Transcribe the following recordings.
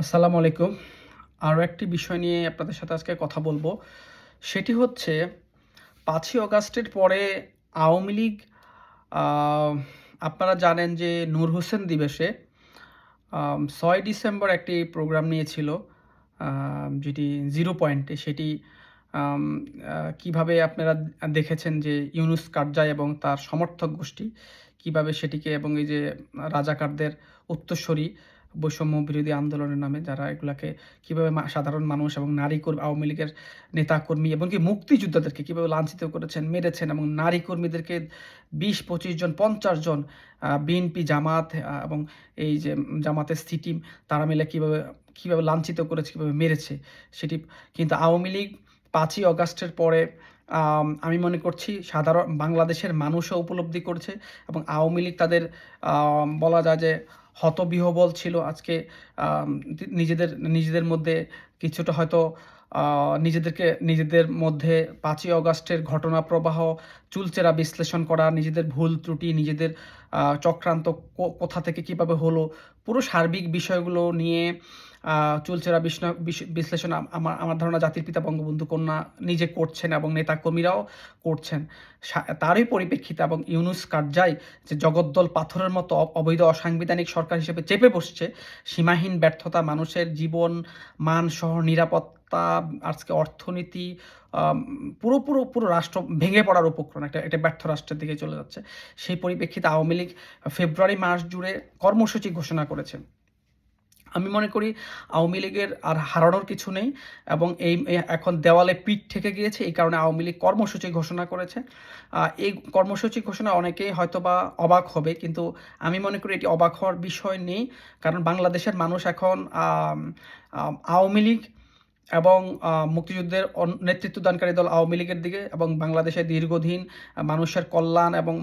আসসালামু আলাইকুম। আরও একটি বিষয় নিয়ে আপনাদের সাথে আজকে কথা বলব। সেটি হচ্ছে, পাঁচই অগাস্টের পরে আওয়ামী লীগ আপনারা জানেন যে নূর হোসেন দিবসে ছয় ডিসেম্বর একটি প্রোগ্রাম নিয়েছিল যেটি জিরো পয়েন্টে। সেটি কীভাবে আপনারা দেখেছেন যে ইউনুস কারজাই এবং তার সমর্থক গোষ্ঠী কীভাবে সেটিকে এবং এই যে রাজাকারদের উত্তরসূরি বৈষম্য বিরোধী আন্দোলনের নামে যারা এগুলাকে কীভাবে সাধারণ মানুষ এবং নারী কর্মী, আওয়ামী লীগের নেতাকর্মী এবং কি মুক্তিযোদ্ধাদেরকে কীভাবে লাঞ্ছিত করেছেন, মেরেছেন এবং নারী কর্মীদেরকে বিশ, পঁচিশ জন, পঞ্চাশ জন বিএনপি জামাত এবং এই যে জামাতের সিটিম তারা মিলে কীভাবে কীভাবে লাঞ্ছিত করেছে, কীভাবে মেরেছে সেটি কিন্তু আওয়ামী লীগ পাঁচই অগাস্টের পরে, আমি মনে করছি সাধারণ বাংলাদেশের মানুষও উপলব্ধি করছে এবং আওয়ামী লীগ তাদের বলা যায় যে হতবিহবল ছিল আজকে নিজেদের নিজেদের মধ্যে কিছুটা হয়তো নিজেদেরকে, নিজেদের মধ্যে পাঁচই অগাস্টের ঘটনা প্রবাহ, চুলচেরা বিশ্লেষণ করা, নিজেদের ভুল ত্রুটি, নিজেদের চক্রান্ত কোথা থেকে কীভাবে হলো, পুরো সার্বিক বিষয়গুলো নিয়ে চুলচেরা বিশ্লেষণ আমার আমার ধারণা জাতির পিতা বঙ্গবন্ধু কন্যা নিজে করছেন এবং নেতাকর্মীরাও করছেন। তারই পরিপ্রেক্ষিতে এবং ইউনুস কারজাই যে জগদ্দল পাথরের মতো অবৈধ অসাংবিধানিক সরকার হিসেবে চেপে বসছে, সীমাহীন ব্যর্থতা, মানুষের জীবন, মান সহ নিরাপত্তা, আজকে অর্থনীতি পুরো পুরো পুরো রাষ্ট্র ভেঙে পড়ার উপক্রম, একটা একটা ব্যর্থ রাষ্ট্রের দিকে চলে যাচ্ছে। সেই পরিপ্রেক্ষিতে আওয়ামী লীগ ফেব্রুয়ারি মাস জুড়ে কর্মসূচি ঘোষণা করেছে। আমি মনে করি আওয়ামী লীগের আর হারানোর কিছু নেই এবং এই এখন দেওয়ালে পিঠ থেকে গিয়েছে, এই কারণে আওয়ামী লীগ কর্মসূচি ঘোষণা করেছে। এই কর্মসূচি ঘোষণা অনেকেই হয়তো বা অবাক হবে, কিন্তু আমি মনে করি এটি অবাক হওয়ার বিষয় নেই, কারণ বাংলাদেশের মানুষ এখন আওয়ামী লীগ এবং মুক্তিযুদ্ধের নেতৃত্বদানকারী দল আওয়ামী লীগের দিকে এবং বাংলাদেশের দীর্ঘদিন মানুষের কল্যাণ এবং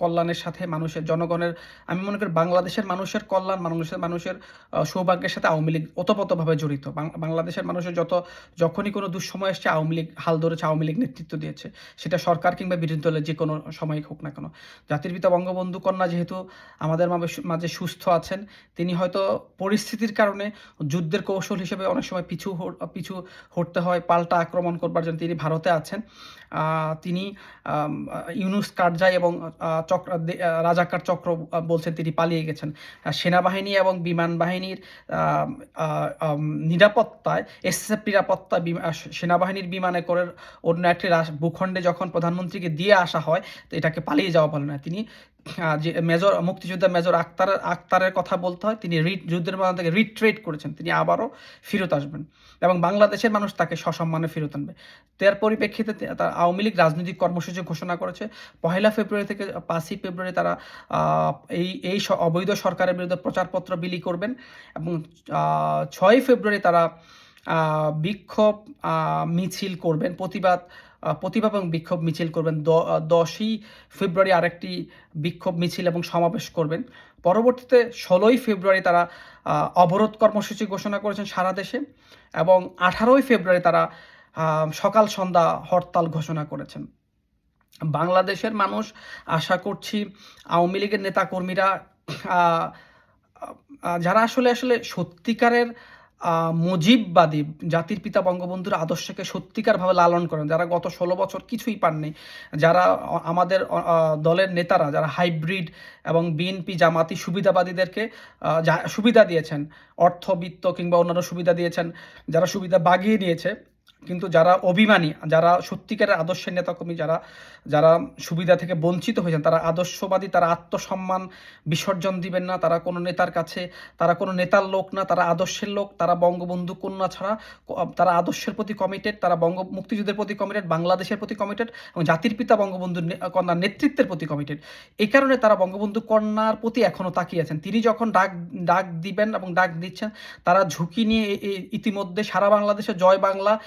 কল্যাণের সাথে মানুষের জনগণের, আমি মনে করি বাংলাদেশের মানুষের কল্যাণ মানুষের মানুষের সৌভাগ্যের সাথে আওয়ামী লীগ ওতপ্রোতভাবে জড়িত। বাংলাদেশের মানুষের যত, যখনই কোনো দুঃসময় এসছে, আওয়ামী লীগ হাল ধরেছে, আওয়ামী লীগ নেতৃত্ব দিয়েছে। সেটা সরকার কিংবা বিরোধী দলের যে কোনো সময় হোক না কেন। জাতির পিতা বঙ্গবন্ধু কন্যা যেহেতু আমাদের মাঝে সুস্থ আছেন, তিনি হয়তো পরিস্থিতির কারণে যুদ্ধের কৌশল হিসেবে অনেক সময় পিছু পিছু হটতে হয়, পাল্টা আক্রমণ করবার জন্য তিনি ভারতে আছেন। তিনি ইউনুস কারজাই এবং চক্র রাজাকার চক্র বলছেন তিনি পালিয়ে গেছেন। সেনাবাহিনী এবং বিমান বাহিনীর নিরাপত্তায়, এসএসএফ নিরাপত্তা সেনাবাহিনীর বিমানে করে অন্য একটি ভূখণ্ডে যখন প্রধানমন্ত্রীকে দিয়ে আসা হয়, তো এটাকে পালিয়ে যাওয়া বলে না। তিনি যে মেজর, মুক্তিযোদ্ধা মেজর আক্তার, আক্তারের কথা বলতে হয়, তিনি রিট যুদ্ধের ময়দান থেকে রিট্রেট করেছেন, তিনি আবারও ফেরত আসবেন এবং বাংলাদেশের মানুষ তাকে সসম্মানে ফেরত আনবে। তার পরিপ্রেক্ষিতে তার আওয়ামী লীগ রাজনৈতিক কর্মসূচি ঘোষণা করেছে। পহেলা ফেব্রুয়ারি থেকে পাঁচই ফেব্রুয়ারি তারা এই এই অবৈধ সরকারের বিরুদ্ধে প্রচারপত্র বিলি করবেন এবং ছয়ই ফেব্রুয়ারি তারা বিক্ষোভ মিছিল করবেন, প্রতিবাদ প্রতিবাদ এবং বিক্ষোভ মিছিল করবেন। দশই ফেব্রুয়ারি আরেকটি বিক্ষোভ মিছিল এবং সমাবেশ করবেন। পরবর্তীতে ষোলোই ফেব্রুয়ারি তারা অবরোধ কর্মসূচি ঘোষণা করেছেন সারা দেশে এবং আঠারোই ফেব্রুয়ারি তারা সকাল সন্ধ্যা হরতাল ঘোষণা করেছেন। বাংলাদেশের মানুষ, আশা করছি আওয়ামী লীগের নেতাকর্মীরা যারা আসলে আসলে সত্যিকারের মুজিববাদী জাতির পিতা বঙ্গবন্ধুর আদর্শকে সত্যিকারভাবে লালন করেন, যারা গত ষোলো বছর কিছুই পাননি। যারা আমাদের দলের নেতারা, যারা হাইব্রিড এবং বিএনপি জামাতি সুবিধাবাদীদেরকে সুবিধা দিয়েছেন, অর্থবিত্ত কিংবা অন্যান্য সুবিধা দিয়েছেন, যারা সুবিধা বাগিয়ে নিয়েছে কিন্তু যারা অভিমানী, যারা সত্যিকারের আদর্শের নেতাকর্মী, যারা যারা সুবিধা থেকে বঞ্চিত হয়েছেন, তারা আদর্শবাদী, তারা আত্মসম্মান বিসর্জন দিবেন না, তারা কোনো নেতার কাছে, তারা কোনো নেতার লোক না, তারা আদর্শের লোক, তারা বঙ্গবন্ধু কন্যা ছাড়া, তারা আদর্শের প্রতি কমিটেড তারা বঙ্গ, মুক্তিযুদ্ধের প্রতি কমিটেড বাংলাদেশের প্রতি কমিটেড এবং জাতির পিতা বঙ্গবন্ধুর নে- কন্যার নেতৃত্বের প্রতি কমিটেড এই কারণে তারা বঙ্গবন্ধু কন্যার প্রতি এখনও তাকিয়ে আছেন। তিনি যখন ডাক ডাক দিবেন এবং ডাক দিচ্ছেন, তারা ঝুঁকি নিয়ে ইতিমধ্যে সারা বাংলাদেশে জয় বাংলা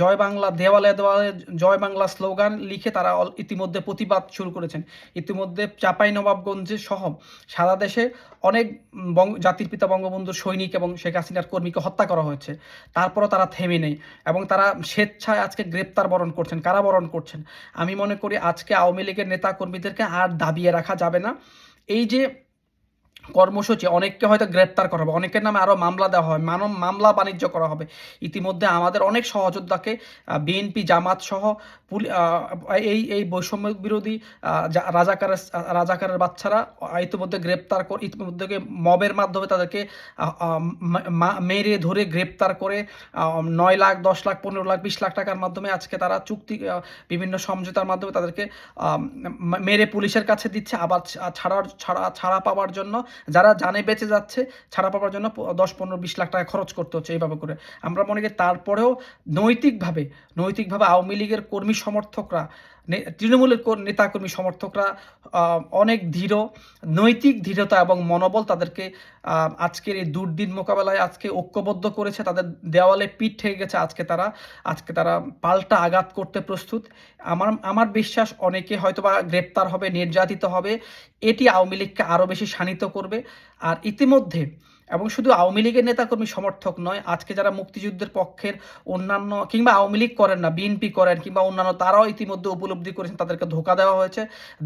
জয় বাংলা দেওয়ালে দেওয়ালে জয় বাংলা স্লোগান লিখে তারা ইতিমধ্যে প্রতিবাদ শুরু করেছেন। ইতিমধ্যে চাপাই নবাবগঞ্জে সহ সারা দেশে অনেক জাতির পিতা বঙ্গবন্ধুর সৈনিক এবং শেখ হাসিনার কর্মীকে হত্যা করা হয়েছে। তারপরও তারা থেমে নেই এবং তারা স্বেচ্ছায় আজকে গ্রেপ্তার বরণ করছেন, কারাবরণ করছেন। আমি মনে করি আজকে আওয়ামী লীগের নেতা কর্মীদেরকে আর দাবিয়ে রাখা যাবে না। এই যে কর্মসূচি, অনেককে হয়তো গ্রেপ্তার করা হবে, অনেকের নামে আরও মামলা দেওয়া হয় মানব, মামলা বাণিজ্য করা হবে। ইতিমধ্যে আমাদের অনেক সহযোদ্ধাকে বিএনপি, জামাত সহ এই এই বৈষম্য বিরোধী যা- রাজাকারের রাজাকারের বাচ্চারা ইতিমধ্যে গ্রেপ্তার করে, ইতিমধ্যে মবের মাধ্যমে তাদেরকে মেরে ধরে গ্রেপ্তার করে নয় লাখ, দশ লাখ, পনেরো লাখ, বিশ লাখ টাকার মাধ্যমে আজকে তারা চুক্তি বিভিন্ন সমঝোতার মাধ্যমে তাদেরকে মেরে পুলিশের কাছে দিচ্ছে, আবার ছাড়ার, ছাড়া ছাড়া পাওয়ার জন্য যারা জানে বেঁচে যাচ্ছে, ছাড়া পাওয়ার জন্য দশ, পনেরো, বিশ লাখ টাকা খরচ করতে হচ্ছে এইভাবে করে। আমরা মনে করি তারপরেও নৈতিকভাবে নৈতিকভাবে আওয়ামী লীগের কর্মী সমর্থকরা তৃণমূলের কর- নেতাকর্মী সমর্থকরা অনেক দৃঢ় নৈতিক দৃঢ়তা এবং মনোবল তাদেরকে আজকের এই দুর্দিন মোকাবেলায় আজকে ঐক্যবদ্ধ করেছে, তাদের দেওয়ালে পিঠ ঠেকে গেছে আজকে তারা আজকে তারা পাল্টা আঘাত করতে প্রস্তুত। আমার আমার বিশ্বাস অনেকে হয়তোবা গ্রেপ্তার হবে, নির্যাতিত হবে, এটি আওয়ামী লীগকে আরও বেশি শানিত করবে। আর ইতিমধ্যে এবং শুধু আওয়ামী লীগের নেতাকর্মী সমর্থক নয়, আজকে যারা মুক্তিযুদ্ধের পক্ষের অন্যান্য কিংবা আওয়ামী লীগ করেন না, বিএনপি করেন কিংবা অন্যান্য, তারাও ইতিমধ্যে উপলব্ধি করেছেন, তাদেরকে ধোকা দেওয়া হয়েছে।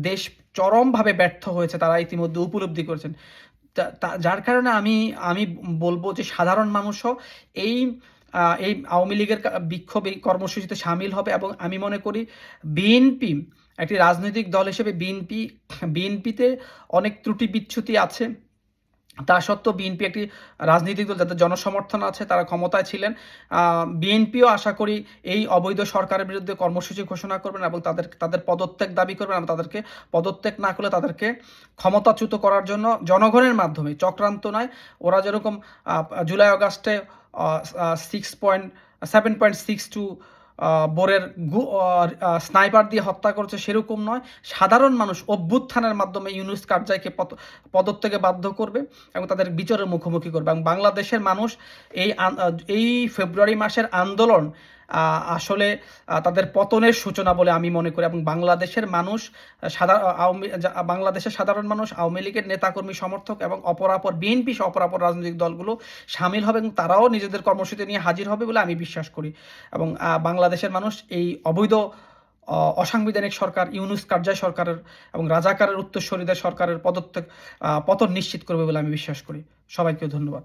দেশ চরমভাবে ব্যর্থ হয়েছে, তারা ইতিমধ্যে উপলব্ধি করেছেন। যার কারণে আমি আমি বলব যে সাধারণ মানুষও এই এই আওয়ামী লীগের বিক্ষোভ এই কর্মসূচিতে সামিল হবে এবং আমি মনে করি বিএনপি একটি রাজনৈতিক দল হিসেবে বিএনপি, বিএনপিতে অনেক ত্রুটি বিচ্ছুতি আছে। তা সত্ত্বেও বিএনপি একটি রাজনৈতিক দল যাদের জনসমর্থন আছে, তারা ক্ষমতায় ছিলেন। বিএনপিও আশা করি এই অবৈধ সরকারের বিরুদ্ধে কর্মসূচি ঘোষণা করবেন এবং তাদের তাদের পদত্যাগ দাবি করবেন এবং তাদেরকে পদত্যাগ না করলে তাদেরকে ক্ষমতাচ্যুত করার জন্য জনগণের মাধ্যমে, চক্রান্ত নয়। ওরা যেরকম জুলাই আগস্টে six point seven point six two বোরের গু- স্নাইপার দিয়ে হত্যা করছে সেরকম নয়। সাধারণ মানুষ অভ্যুত্থানের মাধ্যমে ইউনুস কারজাইকে পদ পদত্যাগে বাধ্য করবে এবং তাদের বিচারের মুখোমুখি করবে। এবং বাংলাদেশের মানুষ এই এই ফেব্রুয়ারি মাসের আন্দোলন আসলে তাদের পতনের সূচনা বলে আমি মনে করি এবং বাংলাদেশের মানুষ সাধারণ বাংলাদেশের সাধারণ মানুষ, আওয়ামী লীগের নেতাকর্মী, সমর্থক এবং অপরাপর, বিএনপি সহ অপরাপর রাজনৈতিক দলগুলো সামিল হবে এবং তারাও নিজেদের কর্মসূচি নিয়ে হাজির হবে বলে আমি বিশ্বাস করি এবং বাংলাদেশের মানুষ এই অবৈধ অসাংবিধানিক সরকার, ইউনুস কার্যায় সরকারের এবং রাজাকারের উত্তরসূরিদের সরকারের পদত্যাগ পতন নিশ্চিত করবে বলে আমি বিশ্বাস করি। সবাইকে ধন্যবাদ।